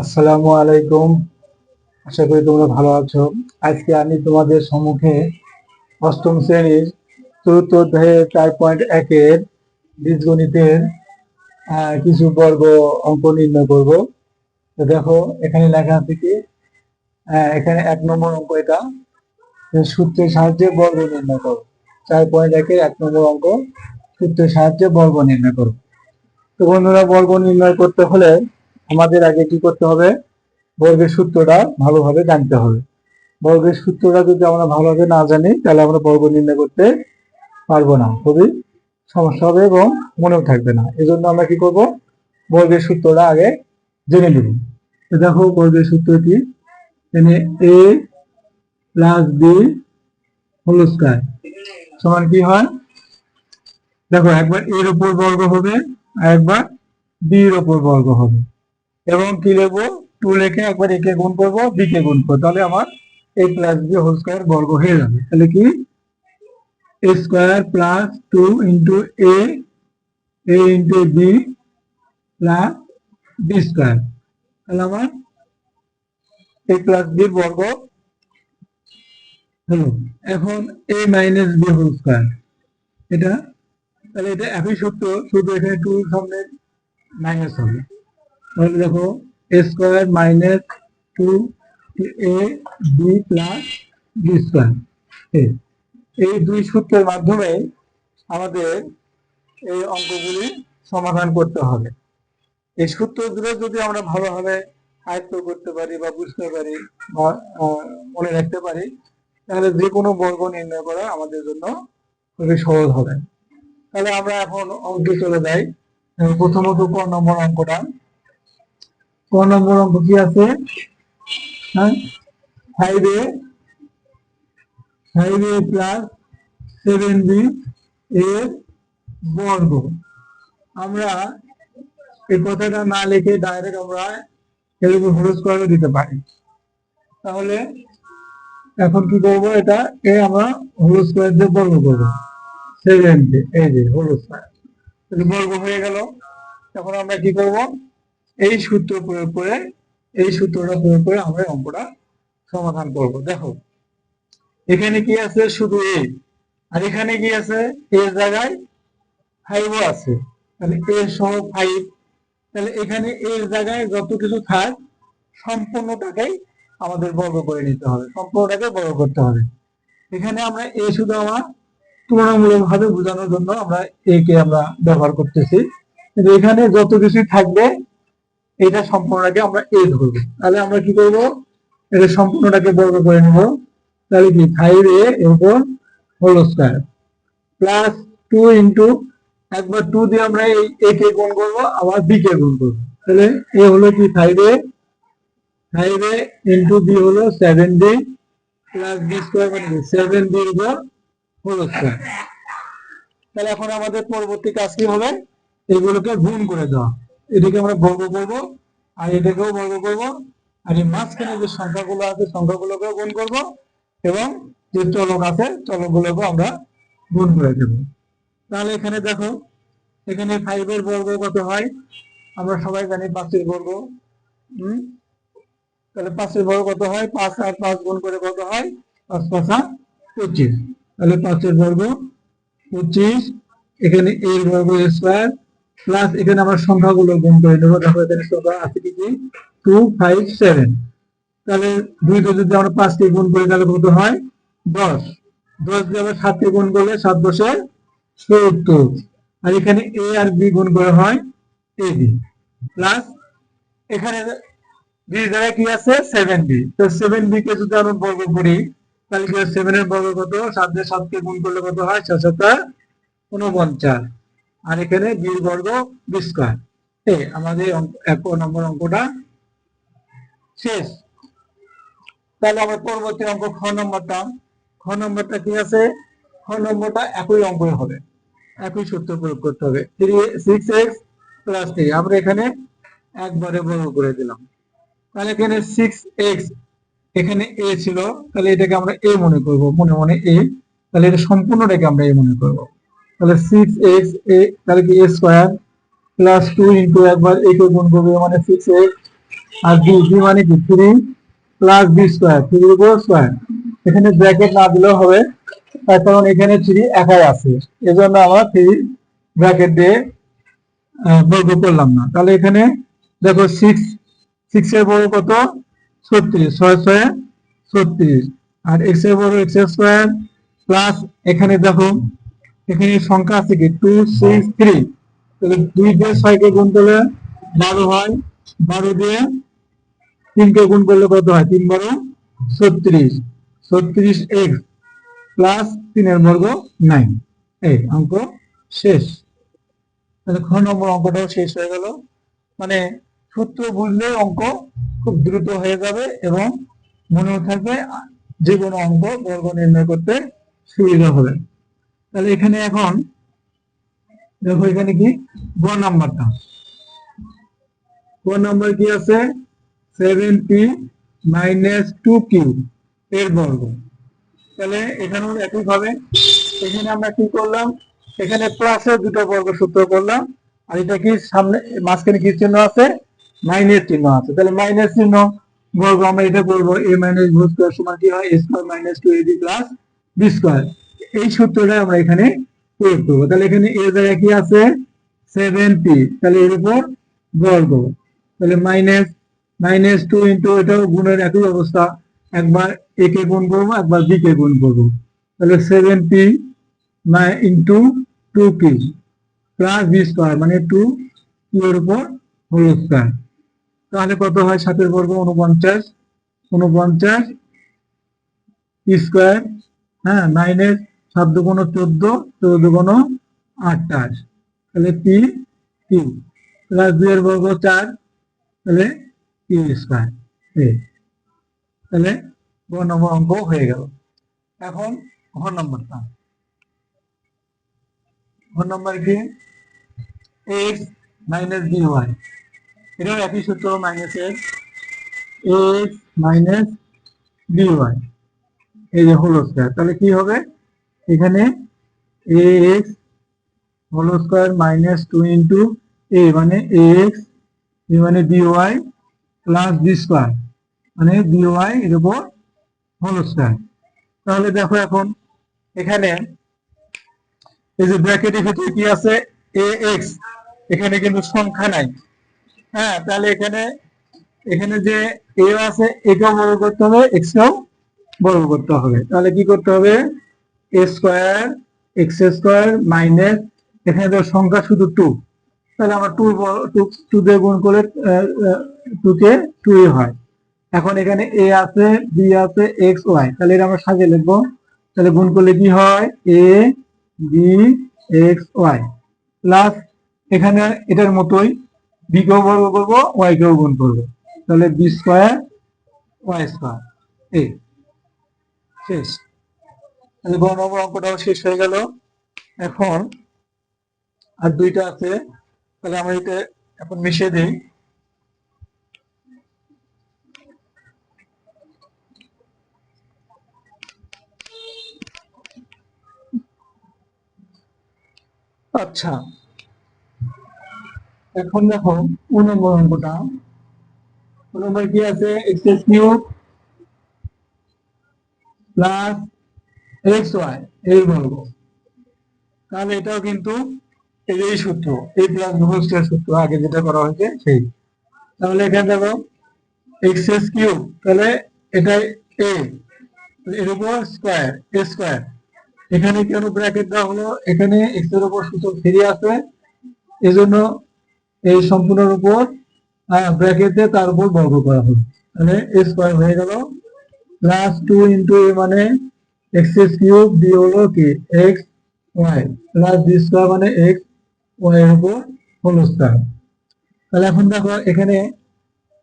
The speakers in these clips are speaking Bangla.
আসসালামু আলাইকুম। আশা করি তোমরা ভালো আছো। আজকে আমি তোমাদের সম্মুখে অষ্টম শ্রেণির চতুর্থ অধ্যায়ের চার পয়েন্ট একের বীজগণিতের কিছু বর্গ অঙ্ক নির্ণয় করব। তো দেখো, এখানে লেখা আছে কি এখানে এক নম্বর অঙ্ক এটা। সূত্রের সাহায্যে বর্গ নির্ণয় করো। চার পয়েন্ট একের এক নম্বর অঙ্ক, সূত্রের সাহায্যে বর্গ নির্ণয় করো। তো বন্ধুরা, বর্গ নির্ণয় করতে হলে আমাদের আগে কি করতে হবে? বর্গের সূত্রটা ভালোভাবে জানতে হবে। বর্গের সূত্রটা যদি আমরা ভালোভাবে না জানি, তাহলে আমরা বর্গ নির্ণয় করতে পারব না। খুবই সমস্যা হবে এবং মনেও থাকবে না। এই জন্য আমরা কি করব? বর্গের সূত্রটা আগে জেনে নেব। দেখো, বর্গের সূত্র কি? এখানে A plus B whole square সমান কি হয়? দেখো, একবার এর উপর বর্গ হবে আর একবার বি এর উপর বর্গ হবে। এবং কি লিখব টু লিখে একবার একে গুণ করব বি কে গুণ করব। তাহলে আমার A plus B whole square বর্গ হয়ে যাবে। তাহলে কি? A square plus two into A A into B plus B square তাহলে আমার এ প্লাস বি বর্গ হলো। এখন A minus B whole square এটা? তাহলে এটা একই সূত্র, শুধু এখানে টু সামনে মাইনাস হবে। তাহলে দেখো A square minus two A B plus B square এই দুই সূত্রের মাধ্যমে আমাদের এই অঙ্কগুলি সমাধান করতে হবে। এই সূত্রগুলো যদি আমরা ভালোভাবে আয়ত্ত করতে পারি বা বুঝতে পারি বা মনে রাখতে পারি, তাহলে যে কোনো বর্গ নির্ণয় করা আমাদের জন্য খুবই সহজ হবে। তাহলে আমরা এখন অঙ্কে চলে যাই। প্রথমত ক নম্বর অঙ্কটা। ক নম্বর অঙ্ক কি আছে? হ্যাঁ? Five A five A plus seven B এর বর্গ। আমরা এই কথাটা না লিখে ডাইরেক্ট আমরা এর উপর খরচ করে দিতে পারি। তাহলে এখন কি করব? এটা এ আমরা হলুদ স্কোয়ার দিয়ে বর্গ করব। সেভেন এই যে হলুদ স্কোয়ার বর্গ হয়ে গেল। তখন আমরা কি করব? এই সূত্র প্রয়োগ করে, এই সূত্রটা প্রয়োগ করে আমরা অঙ্কটা সমাধান করব। দেখো, এখানে কি আছে? শুধু এ আর এখানে কি আছে? এর জায়গায় ফাইভও আছে। তাহলে এ সহ ফাইভ তাহলে এখানে এর জায়গায় যত কিছু থাক, সম্পূর্ণটাকেই আমাদের বর্গ করে নিতে হবে। সম্পূর্ণটাকে বর্গ করতে হবে। এখানে আমরা এ শুধু আমার তুলনামূলক ভাবে বোঝানোর জন্য আমরা এ কে আমরা ব্যবহার করতেছি। কিন্তু এখানে যত কিছু থাকবে এটা সম্পূর্ণটাকে আমরা এ ধরবো। তাহলে আমরা কি করব? এটা সম্পূর্ণটাকে বর্গ করে নেব। তাহলে কি? ফাইভ এ এর উপর whole square plus two into একবার টু দিয়ে আমরা এই এ কে গুণ করব, আবার বি কে গুণ করব। তাহলে এ হলো কি? Five A five A into B হলো seven B plus B square মানে সেভেন বি উপর হোল স্কয়ার তাহলে এখন আমাদের পরবর্তী কাজ কি হবে? এগুলোকে গুণ করে দেওয়া। এটাকে আমরা বর্গ করব, আর এটাকেও বর্গ করব, আর এই মাঝখানে যে সংখ্যাগুলো আছে, সংখ্যাগুলোকেও গুণ করব, এবং যে চলক আছে, চলকগুলোকেও আমরা গুণ করে দেব। তাহলে এখানে দেখো, এখানে ফাইভের বর্গ কত হয়? আমরা সবাই জানি পাঁচের বর্গ। হম? তাহলে পাঁচের বর্গ কত হয়? পাঁচ আর পাঁচ গুণ করে কত হয়? পাঁচ পাঁচা পঁচিশ। তাহলে পাঁচের বর্গ পঁচিশ, এখানে এর বর্গ স্কোয়ার প্লাস এখানে আমরা সংখ্যাগুলো গুণ করে নেব দেখো, এখানে সংখ্যা আছে কি কি? টু ফাইভ সেভেন তাহলে দুইটা যদি আমরা পাঁচকে গুণ করি, তাহলে কত হয়? দশ। দশ দিয়ে আবার সাতকে গুণ করলে সাত দশে সত্তর। আর এখানে এ আর বি গুণ করে হয় এ বি প্লাস এখানে বি জায়গায় কি আছে? সেভেন বি তো সেভেন বি কে যদি আমরা বর্গ করি, তাহলে কি সেভেন এর বর্গ কত? সাত দিয়ে সাতকে গুণ করলে কত হয়? সাতা উনপঞ্চাশ। আর এখানে বি বর্গ বি স্কোয়ার আমাদের এক নম্বর অঙ্কটা শেষ। তাহলে আমরা পরবর্তী অঙ্ক খ নম্বরটা। খ নম্বরটা কি আছে? খ নম্বরটা একই অঙ্কই হবে। একই সূত্র প্রয়োগ করতে হবে। Three six X plus three আমরা এখানে একবারে বর্গ করে দিলাম। তাহলে এখানে সিক্স এক্স এখানে এ ছিল। তাহলে এটাকে আমরা এ মনে করব, মনে মনে এ তাহলে এটা সম্পূর্ণটাকে আমরা এ মনে করব। তাহলে সিক্স এক্স এ তাহলে কি A square plus two into একবার একে গুণ করবে মানে সিক্স এক্স আর বি বি মানে কি? Three plus B square three উপর স্কোয়ার এখানে ব্র্যাকেট না দিলেও হবে, তার কারণ এখানে থ্রি একাই আছে। এজন্য আমরা থ্রি ব্র্যাকেট দিয়ে বর্গ করলাম না। তাহলে এখানে দেখো সিক্স সিক্স এর বর্গ কত? ছত্রিশ, ছয় ছয়, ছত্রিশ। আর এক্সের বর্গ এক্স স্কোয়ার প্লাস এখানে দেখো এখানে সংখ্যা আছে কি? টু সিক্স থ্রি দুই দিয়ে ছয়কে গুণ করলে বারো হয়। বারো দিয়ে তিনকে গুণ করলে কত হয়? তিন বারো, ছত্রিশ। ছত্রিশ এক্স প্লাস তিনের বর্গ নাইন এই অঙ্ক শেষ। তাহলে খ নম্বর অঙ্কটাও শেষ হয়ে গেল। মানে সূত্র বুঝলে অঙ্ক খুব দ্রুত হয়ে যাবে এবং মনেও থাকবে যে কোনো অঙ্ক বর্গ নির্ণয় করতে সুবিধা হবে। তাহলে এখানে এখন দেখো এখানে কি? গ নাম্বারটা গ নাম্বার কি আছে? সেভেন্টি মাইনাস টু কিউ এর বর্গ। তাহলে এখানেও একইভাবে এখানে আমরা কি করলাম? এখানে প্লাসের দুটো বর্গ সূত্র করলাম। আর এটা কি সামনে, মাঝখানে কি চিহ্ন আছে? মাইনাস চিহ্ন আছে। তাহলে মাইনাস চিহ্ন, বর্গ আমরা এটা করব। এ মাইনাস ভি স্কোয়ার সমান কি হয়? A square minus two AB plus B square এই সূত্রটা আমরা এখানে প্রয়োগ করব। তাহলে এখানে এ জায়গায় কি আছে? সেভেন্টি তাহলে এর উপর বর্গ তাহলে মাইনাস মাইনাস টু ইন্টু এটাও গুণের একই অবস্থা। একবার এ কে গুণ করব, একবার বি কে গুণ করব। তাহলে সেভেন্টি ইন্টু টু কি প্লাস বি স্কোয়ার মানে টু এর উপর হোল স্কোয়ার তাহলে কত হয়? সাতের বর্গ উনপঞ্চাশ উনপঞ্চাশ স্কোয়ার হ্যাঁ মাইনাস সাত দুগুণ চোদ্দ চোদ্দ গুণ আটাশ তাহলে পি কিউ প্লাস দুই এর বর্গ চার, তাহলে কিউ স্কোয়ার। তাহলে গ নম্বর অঙ্ক হয়ে গেল। এখন ঘ নম্বরটা ঘ নম্বর কি? এক্স মাইনাস বি ওয়াই এটাও একই সূত্র minus X X minus B Y এই যে হোল স্কোয়ার তাহলে কি হবে? এখানে A X whole square minus two into A মানে এক্স এ মানে B Y plus B square মানে বি ওয়াই এর উপর হোল স্কোয়ার তাহলে দেখো এখন, এখানে এই যে ব্র্যাকেটের ভিতরে কি আছে? এ এক্স এখানে কিন্তু সংখ্যা নাই। হ্যাঁ তাহলে এখানে এখানে যে এ আছে, এটাও বড় করতে হবে এক্সটাও বড় করতে হবে। তাহলে কি করতে হবে? A square, X square minus, এখানে তো সংখ্যা শুধু টু তাহলে আমরা টু টু দিয়ে গুণ করলে টু কে টু হয়। এখন এখানে এ আছে বি আছে এক্স ওয়াই তাহলে এটা আমরা সাজিয়ে লিখব। তাহলে গুণ করলে কি হয়? A B X Y plus এখানে এটার মতোই বি কেও বর্গ করব ওয়াই কেও গুণ করব। তাহলে বি স্কোয়ার ওয়াই স্কোয়ার এই, শেষ। গ নম্বর অঙ্কটাও শেষ হয়ে গেল। এখন আর দুইটা আছে, তাহলে আমরা এটা এখন মিশিয়ে দিই। আচ্ছা এখন দেখো ও নম্বর অঙ্কটা। ও নম্বর কি আছে? X cube plus X Y এই বর্গ। তাহলে এটাও কিন্তু এই সূত্র, এই প্লাস হোস্টের সূত্র, আগে যেটা করা হয়েছে সেই। তাহলে এখানে দেখো এক্স এস কিউব তাহলে এটা এ এর উপর স্কোয়ার এ স্কোয়ার এখানে কেন ব্র্যাকেট দেওয়া হলো, এখানে এক্সের উপর সূচক ফ্রি আছে এজন্য এই সম্পূর্ণের উপর ব্র্যাকেট তার উপর বর্গ করা হলো। তাহলে এ স্কোয়ার হয়ে গেল প্লাস টু ইন্টু এ মানে এক্স কিউব বি হলো কি? X, Y. Plus B square মানে এক্স, ওয়াই এর উপর হোল স্কোয়ার। তাহলে এখন দেখো এখানে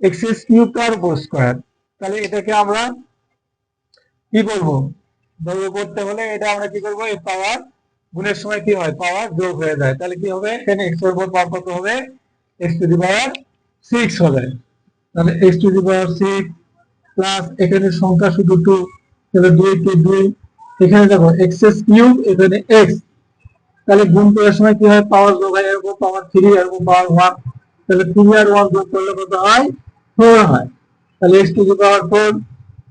এক্স এস কিউব তার উপর স্কোয়ার? তাহলে এটাকে আমরা কি করব বর্গ করতে হলে এটা আমরা কি করব? এই পাওয়ার গুণের সময় কি হয়? পাওয়ার যোগ হয়ে যায়। তাহলে কি হবে? এখানে এক্সের উপর পাওয়ার কত হবে? X to the power six হবে। তাহলে X to the power six plus এখানে সংখ্যা শুধু টু তাহলে দুই টু দুই। এখানে দেখো এক্স এস কিউব এখানে এক্স তাহলে গুণ করার সময় কি হয়? পাওয়ার যোগ এরকম পাওয়ার থ্রি এরকম পাওয়ার ওয়ান তাহলে থ্রি আর ওয়ান যোগ করলে কত হয়? ফোর হয়। তাহলে X to the power four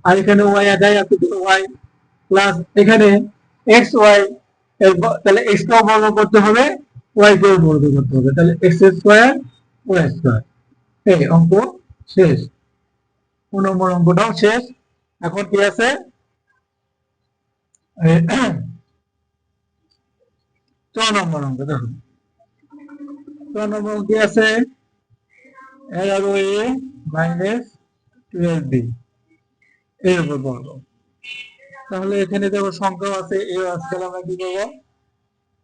আর এখানে ওয়াই আদায় আছে দুটো ওয়াই প্লাস এখানে এক্স ওয়াই তাহলে এক্স কেও বর্গ করতে হবে ওয়াই কেও বর্গ করতে হবে। তাহলে এক্স স্কোয়ার ওয়াই স্কোয়ার এই অঙ্ক শেষ। কোন নম্বর অঙ্কটাও শেষ। এখন কি আছে? ছ নম্বর অঙ্ক দেখো ছ নম্বর অঙ্ক আছে এগারো এ মাইনাস টুয়েলভ বি এর উপর বর্গ তাহলে এখানে দেখো সংখ্যা আছে এ আজকাল আমরা কি করব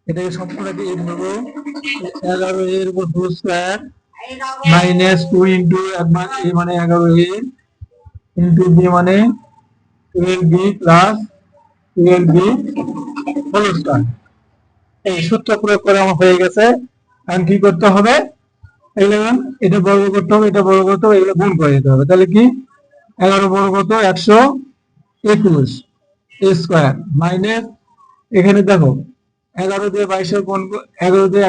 এটাকে সম্পূর্ণকে এ ধরবো এগারো এর উপর whole square minus two into A মানে এগারো এ ইন্টু বি মানে টুয়েলভ বি প্লাস এই সূত্র প্রয়োগ করে আমার হয়ে গেছে। এখন কি করতে হবে? এটা বর্গ করতে হবে, এটা বর্গ করতে হবে, এগুলো গুণ করে দিতে হবে। তাহলে কি? এগারো বর্গ কত একশো একুশ স্কোয়ার মাইনাস, এখানে দেখো, এগারো দিয়ে বাইশের গুণ এগারো দিয়ে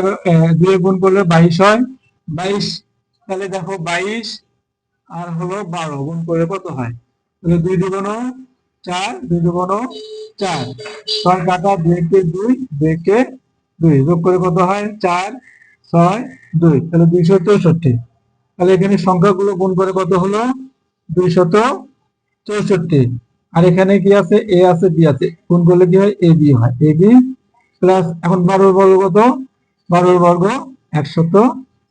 দুয়ে গুণ করলে বাইশ হয়। বাইশ, তাহলে দেখো বাইশ আর হলো বারো, গুণ করে কত হয়? তাহলে দুই দুগুণ চার, দুই দুগুণ চার। ছয় কাটা দুইকে দুই দুইকে দুই। যোগ করে কত হয়? চার, ছয়, দুই। তাহলে দুইশো চৌষট্টি। তাহলে এখানে সংখ্যাগুলো গুণ করে কত হলো? দুইশত চৌষট্টি। আর এখানে কি আছে? এ আছে, বি আছে। গুণ করলে কি হয়? এ, বি হয়। এ, বি প্লাস এখন বারোর বর্গ কত? বারোর বর্গ একশত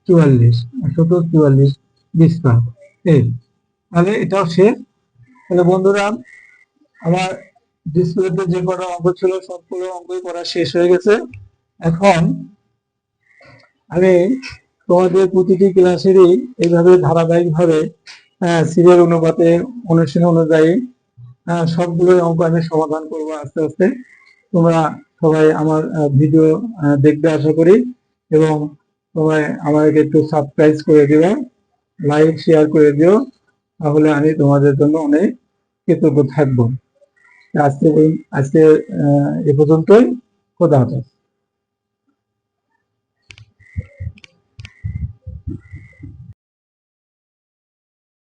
চুয়াল্লিশ। একশত চুয়াল্লিশ বিশ পার এই তাহলে এটাও শেষ। তাহলে বন্ধুরা আমার ডিসপ্লেতে যে কটা অঙ্ক ছিল সবগুলো অঙ্কই করা শেষ হয়ে গেছে। এখন আমি তোমাদের প্রতিটি ক্লাসেরই এইভাবে ধারাবাহিকভাবে সিরিয়াল অনুপাতে, অনুশীলন অনুযায়ী সবগুলোই অঙ্ক আমি সমাধান করব আস্তে আস্তে। তোমরা সবাই আমার ভিডিও দেখবে আশা করি। এবং সবাই আমাকে একটু সাবস্ক্রাইব করে দিবে লাইক শেয়ার করে দিও। তাহলে আমি তোমাদের জন্য অনেক কৃতজ্ঞ থাকব। আজকে আজকে এ পর্যন্তই। খোদা হাফেজ।